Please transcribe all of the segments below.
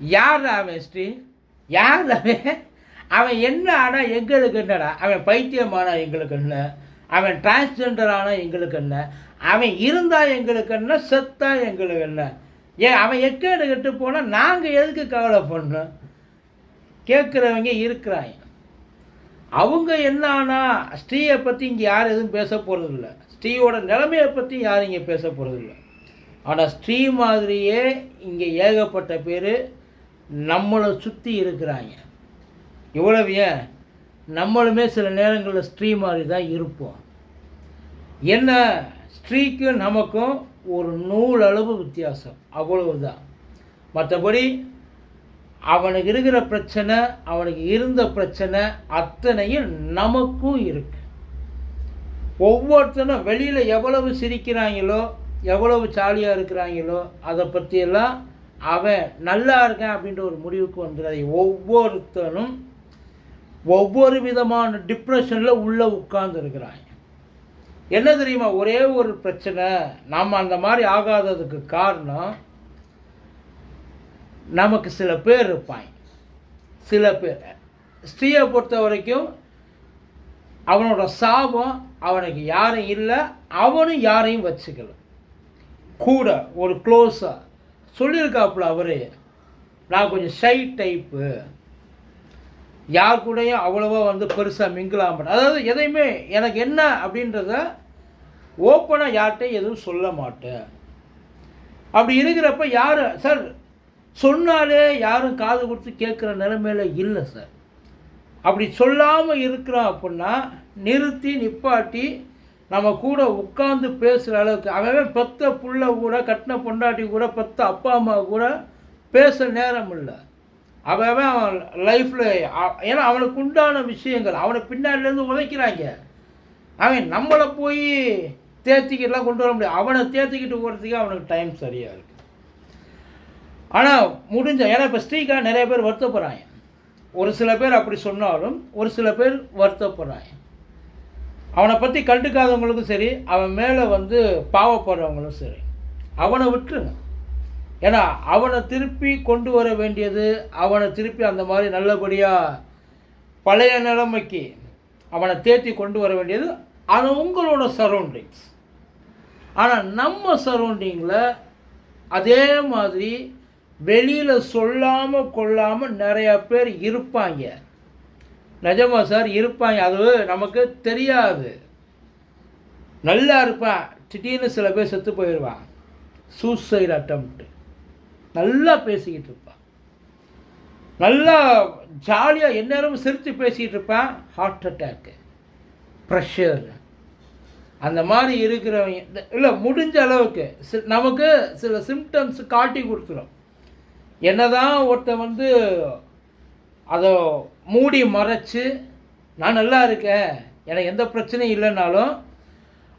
யார் அவன் ஸ்ரீ யார் அவன்? அவன் என்ன ஆனால் எங்களுக்கு என்னடா? அவன் பைத்தியமானா எங்களுக்கு என்ன? அவன் டிரான்ஸ்ஜெண்டர் ஆனால் எங்களுக்கு என்ன? அவன் இருந்தால் எங்களுக்கு என்ன? செத்தா எங்களுக்கு என்ன? ஏன் அவன் எக்கேடு கெட்டு போனால் நாங்கள் எதுக்கு கவலை பண்ணோம் கேட்குறவங்க இருக்கிறாங்க. அவங்க என்ன ஆனால் ஸ்ரீயை பற்றி இங்கே யாரும் எதுவும் பேச போகிறதில்ல ஸ்ரீயோட நிலைமையை பற்றி யாரும் இங்கே பேச போகிறதில்ல ஆனால் ஸ்ரீ மாதிரியே இங்கே ஏகப்பட்ட பேர் நம்மளை சுற்றி இருக்கிறாங்க. இவ்வளவு ஏன்? நம்மளுமே சில நேரங்களில் ஸ்ட்ரீ மாதிரி தான் இருப்போம். என்ன? ஸ்ட்ரீக்கும் நமக்கும் ஒரு நூல் அளவு வித்தியாசம். அவ்வளவுதான். மற்றபடி அவனுக்கு இருக்கிற பிரச்சனை அவனுக்கு இருந்த பிரச்சனை அத்தனையும் நமக்கும் இருக்கு. ஒவ்வொருத்தனும் வெளியில் எவ்வளவு சிரிக்கிறாங்களோ எவ்வளவு ஜாலியாக இருக்கிறாங்களோ அதை பற்றியெல்லாம் அவன் நல்லா இருக்கேன் அப்படின்ற ஒரு முடிவுக்கு வந்துடாது ஒவ்வொருத்தனும் ஒவ்வொரு விதமான டிப்ரெஷனில் உள்ளே உட்கார்ந்துருக்கிறாங்க என்ன தெரியுமா? ஒரே ஒரு பிரச்சனை. நாம் அந்த மாதிரி ஆகாததுக்கு காரணம் நமக்கு சில பேர் இருப்பாங்க. சில பேர். ஸ்ரீயை பொறுத்த வரைக்கும் அவனோட சாபம் அவனுக்கு யாரும் இல்லை. அவனும் யாரையும் வச்சுக்கல. கூட ஒரு க்ளோஸாக சொல்லியிருக்காப்புல அவர். நான் கொஞ்சம் ஷை டைப்பு யார் கூடயும் அவ்வளோவா வந்து பெருசாக மிங்கிளாக மாட்டேன். அதாவது எதையுமே எனக்கு என்ன அப்படின்றத ஓப்பனாக யார்கிட்டையும் எதுவும் சொல்ல மாட்டேன். அப்படி இருக்கிறப்ப யார் சார் சொன்னாலே யாரும் காது கொடுத்து கேட்குற நிலைமையில இல்லை சார் அப்படி சொல்லாமல் இருக்கிறோம் அப்படின்னா நிறுத்தி நிப்பாட்டி நம்ம கூட உட்காந்து பேசுகிற அளவுக்கு அவன் பெத்த புள்ள கூட கட்டின பொண்டாட்டி கூட பெத்த அப்பா அம்மா கூட பேச நேரம் இல்லை. அவன் அவன் லைஃப்பில் ஏன்னா அவனுக்கு உண்டான விஷயங்கள் அவனை பின்னாடிலேருந்து உதைக்கிறாங்க. அவன் நம்மளை போய் தேர்த்திக்கிட்டுலாம் கொண்டு வர முடியாது. அவனை தேர்த்திக்கிட்டு போகிறதுக்கு அவனுக்கு டைம் சரியாக இருக்குது ஆனால் முடிஞ்ச ஏன்னா இப்போ ஸ்ரீகாந்த் நிறைய பேர் வருத்தப்படுறாங்க. ஒரு சில பேர் அப்படி சொன்னாலும் ஒரு சில பேர் வருத்தப்படுறாங்க. அவனை பற்றி கண்டுக்காதவங்களுக்கும் சரி அவன் மேலே வந்து பாவப்படுறவங்களும் சரி அவனை விட்டுருங்க. ஏன்னா அவனை திருப்பி கொண்டு வர வேண்டியது அவனை திருப்பி அந்த மாதிரி நல்லபடியாக பழைய நிலைமைக்கு அவனை தேற்றி கொண்டு வர வேண்டியது அது உங்களோட சரௌண்டிங்ஸ் ஆனால் நம்ம சரௌண்டிங்கில் அதே மாதிரி வெளியில் சொல்லாமல் கொள்ளாமல் நிறையா பேர் இருப்பாங்க. நிஜமா சார் இருப்பான் அது நமக்கு தெரியாது. நல்லா இருப்பான். திடீர்னு சில பேர் செத்து போயிடுவான் சூசைட் அட்டம்ப்ட் நல்லா பேசிக்கிட்டு இருப்பான். நல்லா ஜாலியாக எந்நேரமும் சிரித்து பேசிக்கிட்டு இருப்பான். ஹார்ட் அட்டாக்கு ப்ரெஷர் அந்த மாதிரி இருக்கிறவங்க இல்லை முடிஞ்ச அளவுக்கு நமக்கு சில சிம்டம்ஸ் காட்டி கொடுத்துரும். என்னதான் ஒருத்தன் வந்து அதை மூடி மறைச்சு நான் நல்லா இருக்கேன். எனக்கு எந்த பிரச்சனையும் இல்லைனாலும்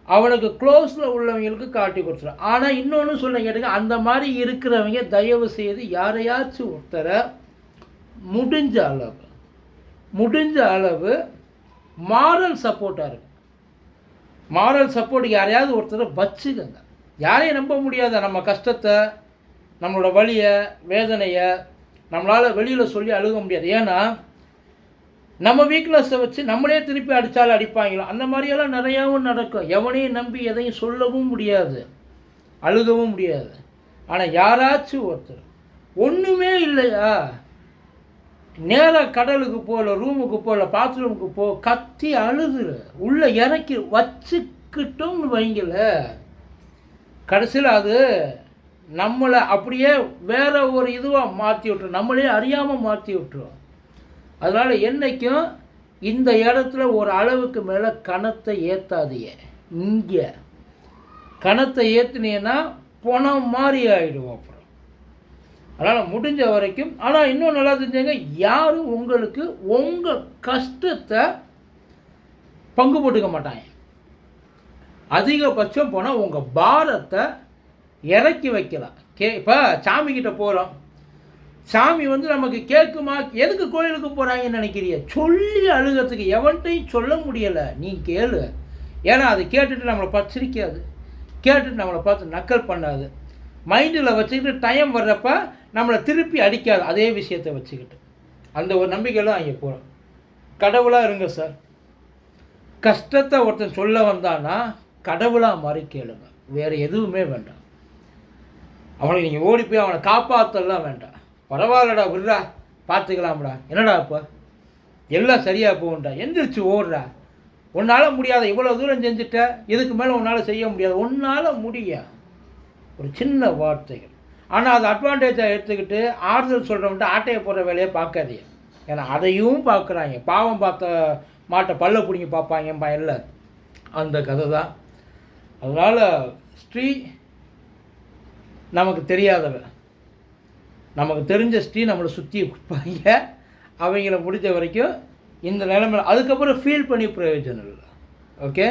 அவனுக்கு க்ளோஸில் உள்ளவங்களுக்கு காட்டி கொடுத்துரும் ஆனால் இன்னொன்று சொல்ல கேட்டுங்க அந்த மாதிரி இருக்கிறவங்க தயவு செய்து யாரையாச்சும் ஒருத்தரை முடிஞ்ச அளவு முடிஞ்ச அளவு மாரல் சப்போர்ட்டாக இருக்கு. மாரல் சப்போர்ட் யாரையாவது ஒருத்தரை வச்சுக்கோங்க. யாரையும் நம்ப முடியாத நம்ம கஷ்டத்தை நம்மளோட வலியை வேதனையை நம்மளால் வெளியில் சொல்லி அழுக முடியாது. ஏன்னா நம்ம வீக்னஸை வச்சு நம்மளே திருப்பி அடித்தாலும் அடிப்பாங்களோ? அந்த மாதிரியெல்லாம் நிறையாவும் நடக்கும். எவனையும் நம்பி எதையும் சொல்லவும் முடியாது. அழுகவும் முடியாது. ஆனால் யாராச்சும் ஒருத்தர் ஒன்றுமே இல்லையா? நேராக கடலுக்கு போகல ரூமுக்கு போகல பாத்ரூமுக்கு போ கத்தி அழுதுரு உள்ளே இறக்கி வச்சுக்கிட்டோம்னு வைங்கள கடைசியில் அது நம்மளை அப்படியே வேற ஒரு இதுவாக மாற்றி விட்டுரும் நம்மளே அறியாமல் மாற்றி விட்டுரும். அதனால் என்றைக்கும் இந்த இடத்துல ஒரு அளவுக்கு மேலே கணத்தை ஏற்றாதீங்க இங்கே. கணத்தை ஏற்றுனீங்கன்னா பணம் மாதிரி ஆகிடுவோம் அப்புறம். அதனால் முடிஞ்ச வரைக்கும் ஆனால் இன்னும் நல்லா தெரிஞ்சுங்க யாரும் உங்களுக்கு உங்கள் கஷ்டத்தை பங்கு போட்டுக்க மாட்டாங்க. அதிகபட்சம் போனால் உங்கள் பாரத்தை இறக்கி வைக்கலாம் கே இப்போ சாமிக்கிட்ட போகிறோம் சாமி வந்து நமக்கு கேட்குமா? எதுக்கு கோயிலுக்கு போகிறாங்கன்னு நினைக்கிறீங்க சொல்லி அழுகிறதுக்கு எவன்ட்டையும் சொல்ல முடியலை. நீ கேளு. ஏன்னா அது கேட்டுட்டு நம்மளை பார்த்து சிரிக்காது கேட்டுட்டு நம்மளை பார்த்து நக்கல் பண்ணாது. மைண்டில் வச்சுக்கிட்டு டைம் வர்றப்ப நம்மளை திருப்பி அடிக்காது. அதே விஷயத்தை வச்சுக்கிட்டு. அந்த ஒரு நம்பிக்கையில் அங்கே போகிறோம் கடவுளாக இருங்க சார். கஷ்டத்தை ஒருத்தன் சொல்ல வந்தான்னா கடவுளாக மாறி கேளுங்க. வேறு எதுவுமே வேண்டாம். அவனை நீங்கள் ஓடி போய் அவனை காப்பாற்றலாம் வேண்டாம். பரவாயில்லடா விடுறா. பார்த்துக்கலாம்டா. என்னடா இப்போ? எல்லாம் சரியாக போகும்டா. எந்திரிச்சு ஓடுறா. உன்னால் முடியாத இவ்வளோ தூரம் செஞ்சுட்ட இதுக்கு மேலே உன்னால் செய்ய முடியாது. உன்னால் முடியும் ஒரு சின்ன வார்த்தைகள். ஆனால் அது அட்வான்டேஜாக எடுத்துக்கிட்டு ஆறுதல் சொல்கிறவன்ட்டு ஆட்டையை போடுற வேலையை பார்க்காதீங்க. ஏன்னா அதையும் பார்க்குறாங்க. பாவம் பார்த்த மாட்டை பல்ல பிடிங்கி பார்ப்பாங்க இல்லை அந்த கதை தான். அதனால் ஸ்ரீ நமக்கு தெரியாதவ. நமக்கு தெரிஞ்ச ஸ்ரீ நம்மளை சுற்றி இருப்பாங்க. அவங்கள முடிஞ்ச வரைக்கும் இந்த நிலைமையில் அதுக்கப்புறம் ஃபீல் பண்ணி பிரயோஜனம் இல்லை. ஓகே